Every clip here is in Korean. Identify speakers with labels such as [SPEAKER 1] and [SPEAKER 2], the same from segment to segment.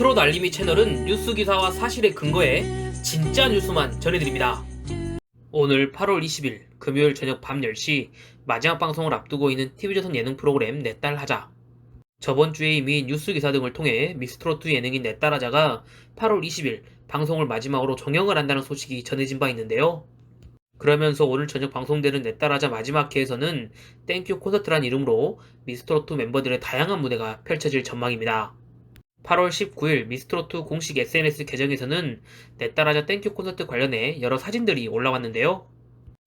[SPEAKER 1] 트롯 알림이 채널은 뉴스 기사와 사실에 근거해 진짜 뉴스만 전해드립니다. 오늘 8월 20일 금요일 저녁 밤 10시 마지막 방송을 앞두고 있는 TV조선 예능 프로그램 내 딸 하자. 저번 주에 이미 뉴스 기사 등을 통해 미스트로트 예능인 내 딸 하자가 8월 20일 방송을 마지막으로 종영을 한다는 소식이 전해진 바 있는데요. 그러면서 오늘 저녁 방송되는 내 딸 하자 마지막 회에서는 땡큐 콘서트란 이름으로 미스트로트 멤버들의 다양한 무대가 펼쳐질 전망입니다. 8월 19일 미스트로트 공식 SNS 계정에서는 내 딸하자 땡큐 콘서트 관련해 여러 사진들이 올라왔는데요.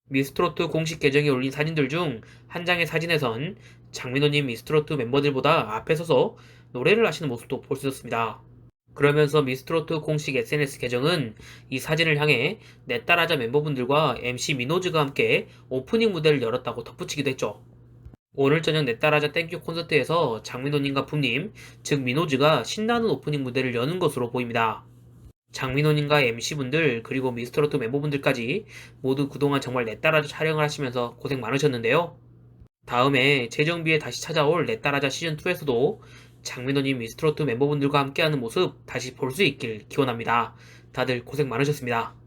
[SPEAKER 1] 미스트로트 공식 계정에 올린 사진들 중 한 장의 사진에선 장민호님 미스트로트 멤버들보다 앞에 서서 노래를 하시는 모습도 볼 수 있었습니다. 그러면서 미스트로트 공식 SNS 계정은 이 사진을 향해 내 딸하자 멤버분들과 MC 민호즈가 함께 오프닝 무대를 열었다고 덧붙이기도 했죠. 오늘 저녁 내 딸하자 땡큐 콘서트에서 장민호님과 붐님, 즉 민호즈가 신나는 오프닝 무대를 여는 것으로 보입니다. 장민호님과 MC분들 그리고 미스터로트 멤버분들까지 모두 그동안 정말 내 딸하자 촬영을 하시면서 고생 많으셨는데요. 다음에 재정비에 다시 찾아올 내 딸하자 시즌2에서도 장민호님 미스트로트 멤버분들과 함께하는 모습 다시 볼 수 있길 기원합니다. 다들 고생 많으셨습니다.